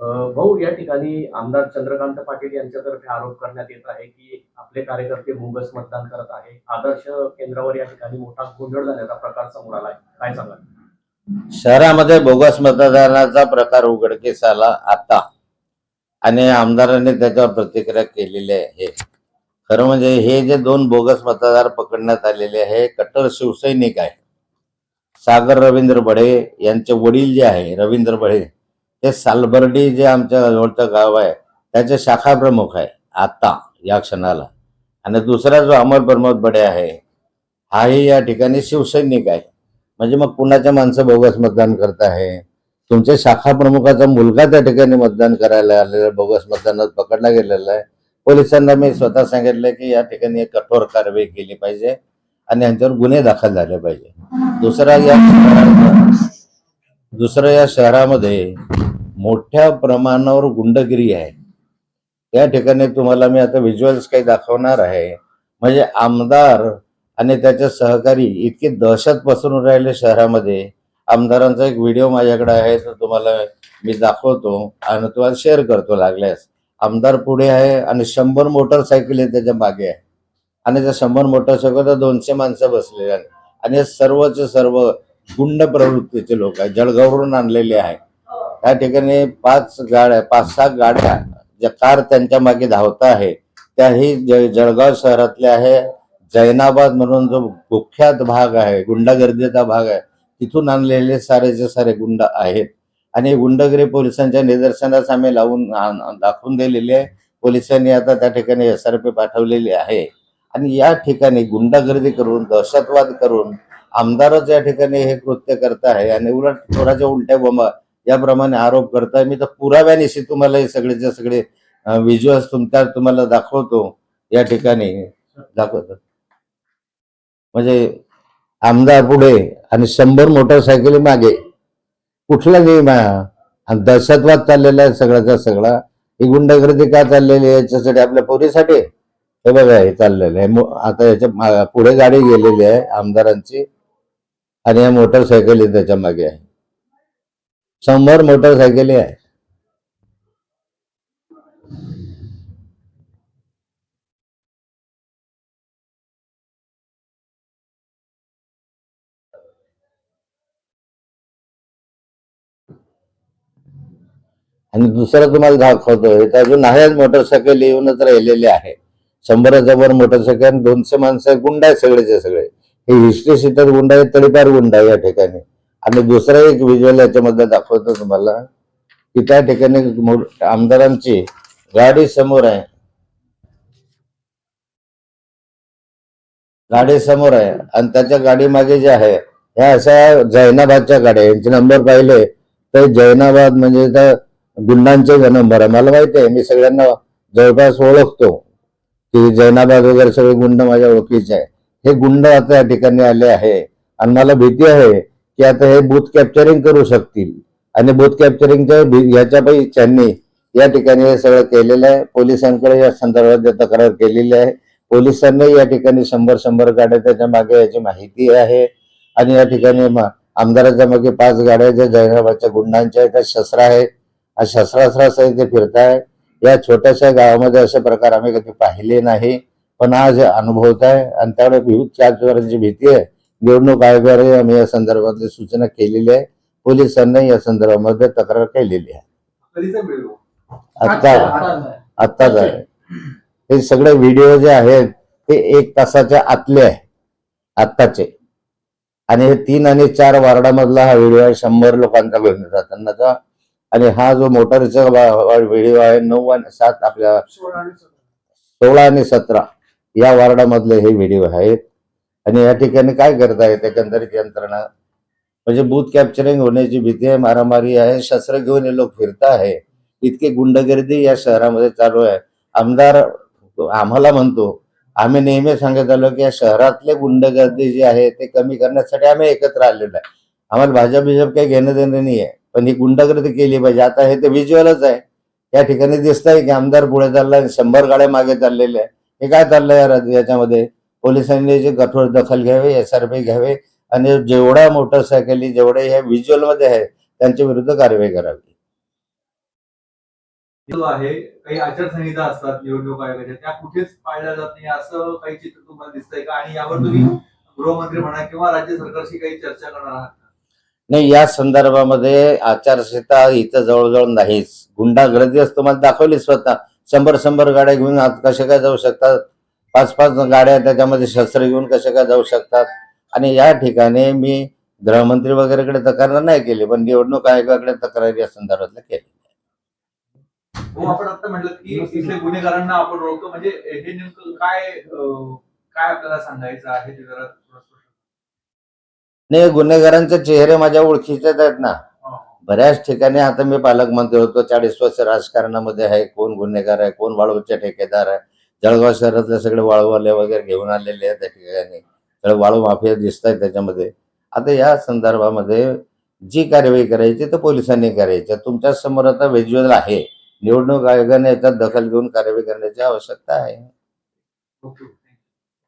भाऊ या ठिकाणी आमदार चंद्रकांत पाटील यांच्यातर्फे आरोप करण्यात येत आहे की आपले कार्यकर्ते बोगस मतदान करत आहे. आदर्श केंद्रावर या ठिकाणी मोठा गोंधळ झाल्याचा प्रकार समोर आलाय. काय सांगाल? शहरामध्ये बोगस मतदानाचा प्रकार उघडकीस आला आता आणि आमदारांनी त्याच्यावर प्रतिक्रिया केलेली आहे. खरं म्हणजे हे जे दोन बोगस मतदार पकडण्यात आलेले आहे कट्टर शिवसैनिक आहे. सागर रवींद्र बढे यांचे वडील जे आहे रवींद्र बढे ते सालबर्डी जे आमच्या जवळचं गाव आहे त्याचे शाखा प्रमुख आहे आता या क्षणाला. आणि दुसरा जो अमर प्रमोद बडे आहे हाही या ठिकाणी शिवसैनिक आहे. म्हणजे मग कुणाच्या माणसं बोगस मतदान करत आहे. तुमच्या शाखा प्रमुखाचा मुलगा त्या ठिकाणी मतदान करायला आलेला बोगस मतदानात पकडला गेलेला आहे. पोलिसांना मी स्वतः सांगितलं की या ठिकाणी कठोर कारवाई केली पाहिजे आणि यांच्यावर गुन्हे दाखल झाले पाहिजे. दुसरा या दुसरं या शहरामध्ये मोठ्या प्रमाणावर गुंडगिरी आहे. त्या ठिकाणी तुम्हाला मी आता व्हिज्युअल्स काही दाखवणार आहे. म्हणजे आमदार आणि त्याचे सहकारी इतकी दहशत पसरून राहिले शहरामध्ये. आमदारांचा एक व्हिडिओ माझ्याकडे आहे तो तुम्हाला मी दाखवतो आणि तुम्हाला शेअर करतो लागल्यास. आमदार पुढे आहे आणि शंभर मोटरसायकल त्याच्यामागे आहे. आणि त्या शंभर मोटरसायकल दोनशे माणसं बसलेले आहेत. आणि हे सर्व गुंड प्रवृत्तीचे लोक आहेत. जळगाववरून आणलेले आहे. त्या ठिकाणी पाच गाड्या पाच सहा गाड्या ज्या कार त्यांच्या मागे धावत आहे त्याही ज- जळगाव शहरातल्या आहे. जैनाबाद म्हणून जो कुख्यात भाग आहे गुंडागर्दीचा भाग आहे तिथून आणलेले सारेचे सारे गुंड आहेत. आणि गुंडगिरी पोलिसांच्या निदर्शनास आम्ही लावून दाखवून दिलेली आहे. पोलिसांनी आता त्या ठिकाणी एस आर पी पाठवलेली आहे. आणि या ठिकाणी गुंडागर्दी करून दहशतवाद करून आमदारच या ठिकाणी हे कृत्य करत आहे. आणि उलट चोराच्या उलट्या बोंबा याप्रमाणे आरोप करताय. मी तर पुराव्यानिशी तुम्हाला हे सगळेचे सगळे व्हिज्युअल्स तुमच्या तुम्हाला दाखवतो. या ठिकाणी दाखवतो. म्हणजे आमदार पुढे आणि शंभर मोटरसायकली मागे कुठला नियम आहे आणि दहशतवाद चाललेला आहे सगळ्याचा सगळा. ही गुंडगर्दी का चाललेली आहे? याच्यासाठी आपल्या पोरीसाठी हे बघा हे चाललेलं आहे. आता याच्यापुढे गाडी गेलेली आहे आमदारांची. आणि या मोटरसायकली त्याच्यामागे आहे. शंभर मोटरसायकली आहे. आणि दुसरं तुम्हाला दाखवतो इथं अजून आहेच मोटरसायकल येऊनच राहिलेले आहे. शंभराच्या वर मोटरसायकल दोनशे माणसं गुंड आहेत सगळेचे सगळे. हे हिस्ट्री सीटर गुंड आहे तळीपार गुंड आहे या ठिकाणी. आणि दुसरा एक व्हिज्युअल याच्यामध्ये दाखवतो तुम्हाला की त्या ठिकाणी आमदारांची गाडी समोर आहे. गाडी समोर आहे. आणि त्याच्या गाडी मागे जे आहे ह्या अशा जैनाबादच्या गाड्या यांचे नंबर पाहिले तर जैनाबाद म्हणजे त्या गुंडांचे नंबर आहे. मला माहिती आहे मी सगळ्यांना जवळपास ओळखतो की जैनाबाद वगैरे सगळे गुंड माझ्या ओळखीचे आहे. हे गुंड आता या ठिकाणी आले आहे. आणि मला भीती आहे की आता हे बूथ कॅप्चरिंग करू शकतील. आणि बूथ कॅप्चरिंगच्या भी- ह्याच्यापैकी त्यांनी या ठिकाणी हे सगळं केलेलं आहे. पोलिसांकडे या संदर्भात तक्रार केलेली आहे. पोलिसांनी या ठिकाणी शंभर शंभर गाड्या त्याच्यामागे याची माहिती आहे. आणि या ठिकाणी आमदाराच्या मागे पाच गाड्या ज्या जैनाबादच्या गुंडांच्या आहेत त्या शस्त्र आहेत. हा शस्त्रास्त्रासहित ते फिरताय या छोट्याशा गावामध्ये असे प्रकार आम्ही कधी पाहिले नाही. पण आज अनुभवत आहे आणि त्यामुळे विविध चोरांची भीती आहे. निवडणूक आयोगाने आम्ही या संदर्भातली सूचना केलेली आहे. पोलिसांनी या संदर्भामध्ये तक्रार केलेली आहे. आता आत्ताच आहे हे सगळे व्हिडिओ जे आहेत ते एक तासाच्या आतले आहे. आत्ताचे. आणि हे तीन आणि चार वार्डामधला हा व्हिडिओ आहे शंभर लोकांचा घेऊन जातानाचा. आणि हा जो मोटरचा व्हिडिओ आहे नऊ आणि सात आपल्या सोळा आणि सतरा. या वार्डामधले हे व्हिडिओ आहेत. आणि या ठिकाणी काय करतायत एकंदरीत यंत्रणा? म्हणजे बूथ कॅप्चरिंग होण्याची भीती आहे मारामारी आहे शस्त्र घेऊन हे लोक फिरत आहे. इतकी गुंडगर्दी या शहरामध्ये चालू आहे. आमदार आम्हाला म्हणतो आम्ही नेहमी सांगत आलो की या शहरातले गुंडगर्दी जी आहे ते कमी करण्यासाठी आम्ही एकत्र आलेलो आहे. आम्हाला भाजप बिजप काही घेणं देणं नाही आहे. पण ही गुंडगर्दी केली पाहिजे. आता हे तर व्हिज्युअलच आहे. या ठिकाणी दिसत आहे की आमदार पुढे चाललाय शंभर गाड्या मागे चाललेल्या आहे हे काय चाललंय या याच्यामध्ये? पोलिसांनी याची कठोर दखल घ्यावी एस आर पी घ्यावे आणि जेवढ्या मोटरसायकली जेवढे हे व्हिज्युअलमध्ये आहे त्यांच्या विरुद्ध कारवाई करावी. जो आहे काही आचारसंहिता असतात निवडणूक आयोगाच्या त्या कुठेच पाळल्या जात नाही असं काही चित्र तुम्हाला दिसतंय का? आणि यावर तुम्ही गृहमंत्री म्हणा किंवा राज्य सरकारशी काही चर्चा करणार आहात? नाही या संदर्भामध्ये आचारसंहिता इथं जवळजवळ नाहीच. गुंडागर्दी तुम्हाला दाखवली स्वतः. शंभर शंभर गाड्या घेऊन आत कशा काय जाऊ शकतात? पाच पाच गाड्या त्याच्यामध्ये शस्त्र घेऊन कशा काय जाऊ शकतात? आणि या ठिकाणी मी गृहमंत्री वगैरेकडे तक्रार नाही केली पण निवडणूक आयोगाकडे तक्रार या संदर्भातल्या केली हो आपण आता म्हटलं की इथले गुन्हेगारांना आपण ओळखतो. म्हणजे हे नेमकं काय अं, काय आपल्याला सांगायचं आहे ते जरा थोडं स्पष्ट नाही गुन्हेगारांचे चेहरे माझ्या ओळखीचेच आहेत ना. हा. बऱ्याच ठिकाणी आता मी पालकमंत्री होतो चाळीस वर्ष राजकारणामध्ये आहे कोण गुन्हेगार आहे कोण वाळूचे ठेकेदार आहे. जळगाव शहरातले सगळे वाळूवाले वगैरे घेऊन आलेले आहेत त्या ठिकाणी. सगळे वाळू माफिया दिसत आहेत त्याच्यामध्ये. आता या संदर्भामध्ये जी कार्यवाही करायची तर पोलिसांनी करायची. तुमच्यासमोर आता व्हिज्युअल आहे. निवडणूक आयोगाने याच्यात दखल घेऊन कार्यवाही करण्याची आवश्यकता आहे. ओके.